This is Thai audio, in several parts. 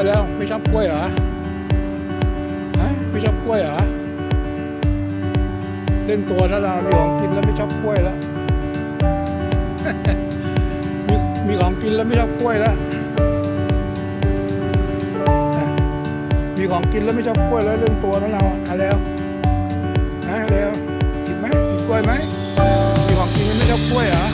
วยแล้ว ไม่ชอบกล้วยเหรอฮะไม่ชอบกล้วยเหรอเล่นตัวนะเรามีของกินแล้วไม่ชอบกล้วยแล้วมีมีของกินแล้วไม่ชอบกล้วยแล้วมีของกินแล้วไม่ชอบกล้วยแล้วเล่นตัวนะเราอะแล้วฮะแล้วกินไหมกินกล้วยไหมมีของกินแล้วไม่ชอบกล้วยเหรอ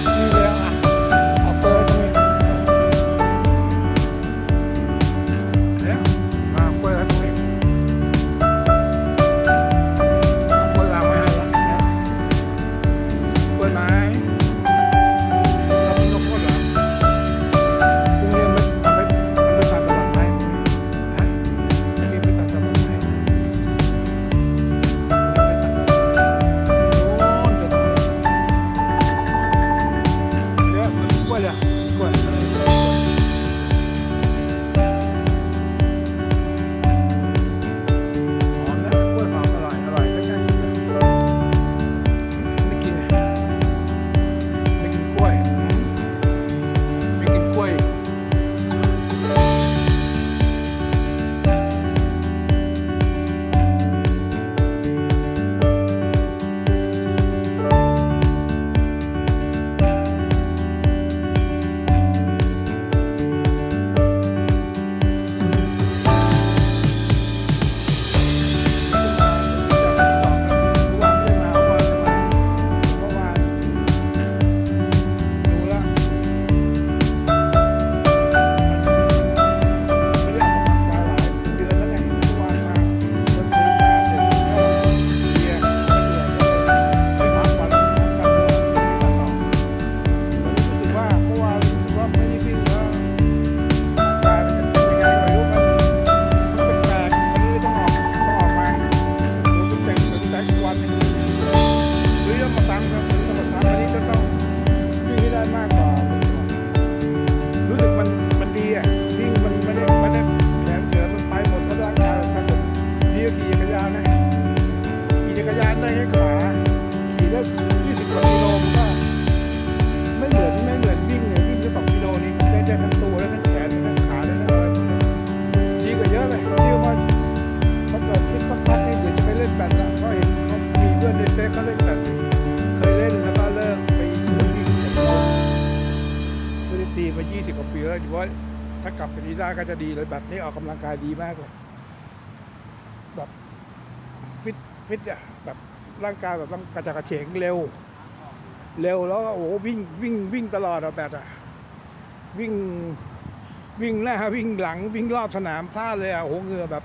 กลับไปทีได้ก็จะดีเลยแบบนี้ออกกำลังกายดีมากเลยแบบฟิตฟิตอะแบบร่างกายแบบต้องกระฉับกระเฉงเร็ว เร็วแล้วก็โอ้โหวิ่งวิ่งวิ่งตลอดอะแบบอะวิ่งวิ่งหน้าวิ่งหลังวิ่งรอบสนามพลาดเลยอะโอ้โหเงื่อแบบ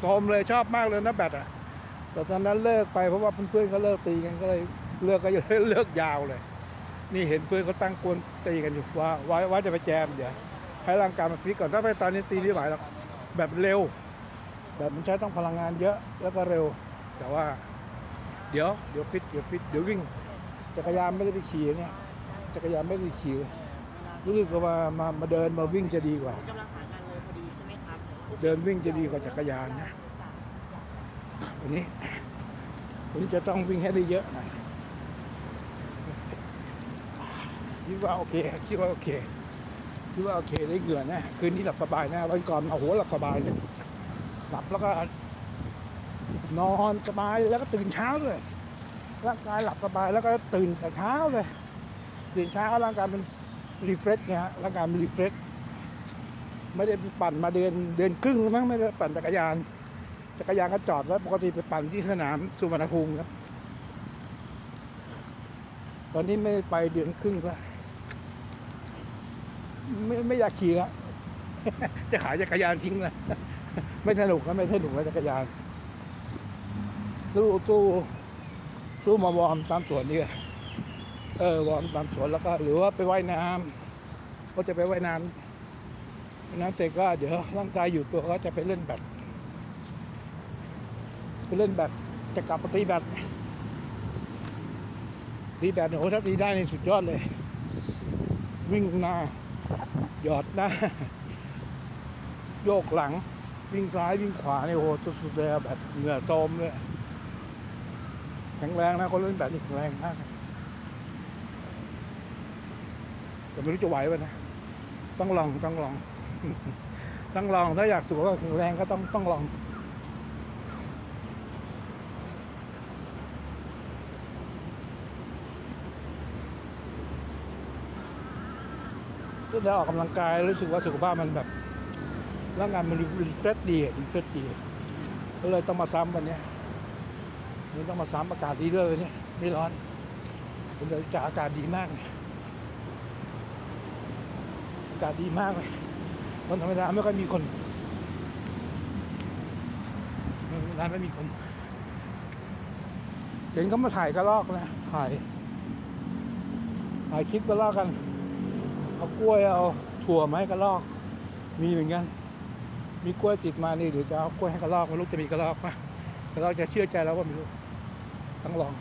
โทมเลยชอบมากเลยนะแบดอะแต่ตอนนั้นเลิกไปเพราะว่าเพื่อนๆเขาเลิกตีกันก็เลยเลิกก็เลยเลิกยาวเลย นี่เห็นเพื่อนเขาตั้งกวนตีกันอยู่ว่าว่าว่าจะไปแจมเดี๋ยว ให้ร่างกายมันฟิตก่อนถ้าไปตอนนี้ตีไม่ไหวหรอกแบบเร็ว แบบมันใช้ต้องพลังงานเยอะแล้วก็เร็ว แต่ว่า เดี๋ยวเดี๋ยวฟิตเดี๋ยวฟิตเดี๋ยววิ่งจักรยานไม่ได้ไปขี่เนี่ยจักรยานไม่ได้ไปขี่รู้สึกว่ามามามาเดินมาวิ่งจะดีกว่า กำลังหางานเลยพอดีใช่ไหมครับเดินวิ่งจะดีกว่าจักรยานนะวันนี้วันนี้จะต้องวิ่งให้ได้เยอะหน่อยคิดว่าโอเคคิดว่าโอเค คิดว่าโอเคได้เหงื่อแนะคืนนี้หลับสบายแนะวันก่อนโอ้โหหลับสบายเลยหลับแล้วก็ นอนสบายแล้วก็ตื่นเช้าเลยร่างกายหลับสบายแล้วก็ตื่นแต่เช้าเลย ตื่นเช้าร่างกายมันรีเฟรชไงฮะร่างกายมันรีเฟรชไม่ได้ปั่นมาเดือนเดือนครึ่งมั้งไม่ได้ปั่นจักรยาน จักรยานก็จอดไว้วปกติไปปั่นที่สนามสุวรรณภูมิครับ ตอนนี้ไม่ได้ไปเดือนครึ่งแล้ว ไม่ไม่อยากขี่แล้วจะขายจักรยานทิ้งแล้วไม่สนุกแล้วไม่สนุกแล้วจักรยาน สู้สู้สู้มาวอร์มตามสวนดีกว่าเออวอร์มตามสวนแล้วก็ หรือว่าไปว่ายน้ำก็จะไปว่ายน้ำน้ำเสร็จก็เดี๋ยวร่างกายอยู่ตัวก็จะไปเล่นแบดไปเล่นแบดจะกลับมาตีแบดตีแบดโอ้ถ้าตีได้ในสุดยอดเลย วิ่งหน้า หยอดหน้า โยกหลัง วิ่งซ้ายวิ่งขวานี่โอ้โหสุดๆเลยแบบเหงื่อโซมเลยแข็งแรงนะคนเล่นแบดนี่แข็งแรงมากแต่ไม่รู้จะไหวป่ะนะ ต้องลองต้องลอง ต้องลองถ้าอยากสุขภาพแข็งแรงก็ต้องต้องลอง ได้ออกกำลังกายรู้สึกว่าสุขภาพมันแบบร่างกายมันรีเฟรชดีรีเฟรชดีก็เลยต้องมาซ้ำวันนี้ยวันนี่ต้องมาซ้ำอากาศดีด้วยวันนี้ไม่ร้อนเป็นเดือนจะอากาศดีมากเลยอากาศดีมากเลยวันธรรมดาไม่ค่อยมีคนร้านไม่มีคนเห็นเขามาถ่ายกระลอกนะถ่ายถ่ายคลิปกระลอกกัน เอากล้วยเอาถั่วมาให้กระรอก มีเหมือนกัน มีกล้วยติดมานี่เดี๋ยวจะเอากล้วยให้กระรอกม่รู้จะมีกระรอกปะกระรอกจะเชื่อใจเราว่าไม่รู้ต้องลอง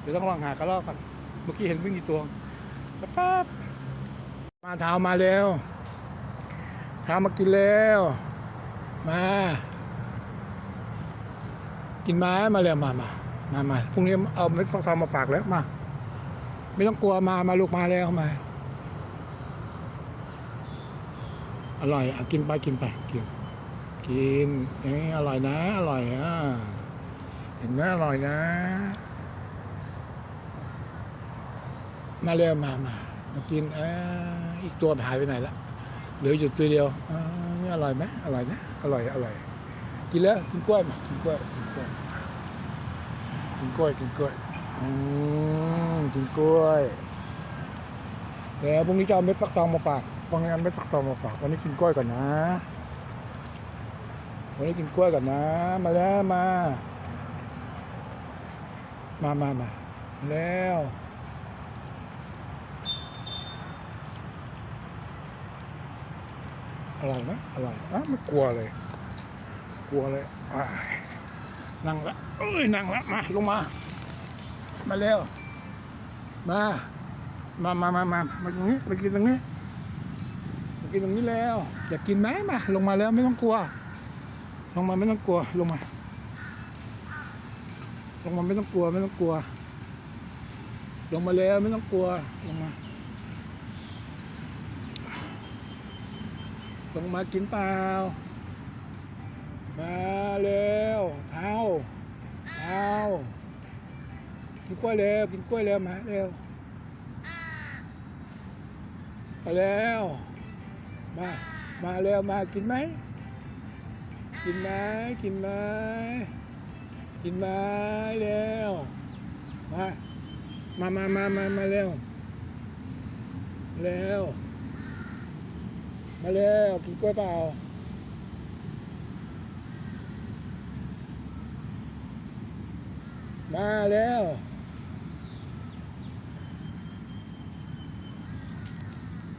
เดี๋ยวต้องลองหากระรอกกันเมื่อกี้เห็นวิ่งกี่ตัวแป๊บมาเท้ามาเร็วเท้ามากินแล้ว มา กินไม้มาเร็วมามามามาพรุ่งนี้เอาเม็ดฟักทองมาฝากแล้วมา ไม่ต้องกลัวมามาลูกมาแล้วมา อร่อยอกินไปกินไปกินกินเอ้อร่อยนะ อร่อยอะเห็นไหมอร่อยนะ มาเร็วมามามากินอออีกตัวหายไปไหนละเหลืออยู่ตัวเดียวอ่อร่อยไหมอร่อยนะอร่อยอร่อย กินแล้วกินกล้วยมากินกล้วยกินกล้วยกินกล้วยกินกล้วยอืมกินกล้วยเดี๋ยวพรุ่งนี้จะเอาเม็ดฟักทองมาฝาก พรุ่งนี้เอาเม็ดฟักทอมาฝากวันนี้กินกล้วยก่อนนะ วันนี้กินกล้วยก่อนนะ มาแล้วมา มามามาแล้วอร่อยไหมอร่อยอะไม่กลัวเลย กลัวเลยอ่านั่งละเอ้ยนั่งละมาลงมา มาเร็วมา มามามามามาตรงนี้มากินตรงนี้ กินตรงนี้แล้ว อยากกินไหมมาลงมาแล้วไม่ต้องกลัว ลงมาไม่ต้องกลัวลงมา ลงมาไม่ต้องกลัวไม่ต้องกลัว ลงมาแล้วไม่ต้องกลัวลงมา ลงมากินเปล่ามาเร็วเท้าเท้ากินกล้วยเร็วกินกล้วยเร็วมาเร็วไปแล้ว มา มาเร็วมากินไหม กินไหมกินไหมกินไหมเร็วมา มามามามามาเร็วเร็วมาเร็วกินกล้วยเปล่ามาแล้ว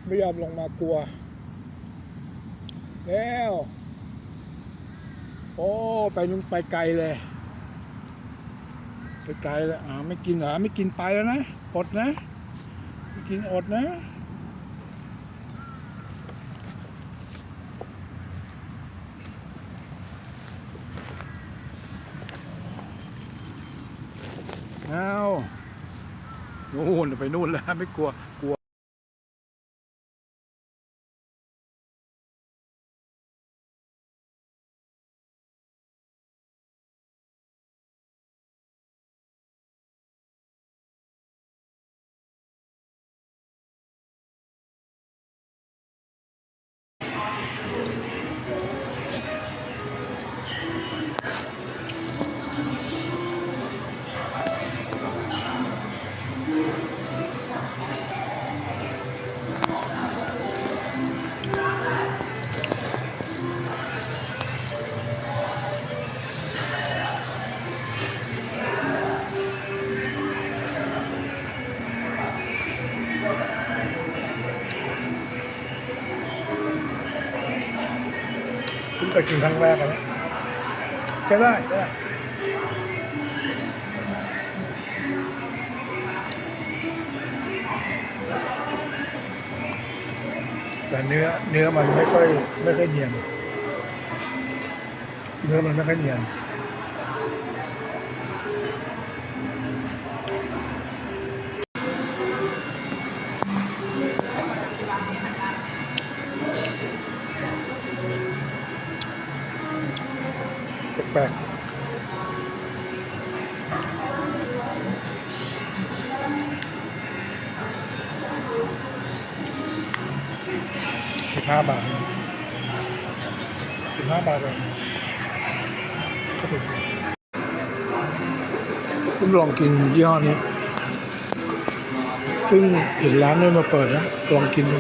ไม่ยอมลงมากลัว แล้ว โอ้ ไปนุ่นไปไกลเลย ไปไกลแล้วอ่าไม่กินหรอไม่กินไปแล้วนะ อดนะ ไม่กินอดนะเอานู่นไปนู่นแล้วไม่กลัวกลัว ยกินครั้งแรกอะนะใช่ได้ใช่ได้แต่เนื้อเนื้อมันไม่ค่อยไม่ค่อยเนียนเนื้อมันไม่ค่อยเนียน ห้าบาทสิบห้าบาทเลยก็ถูกผมลองกินยี่ห้อนี้เพิ่งเห็นร้านนี้มาเปิดนะลองกินดู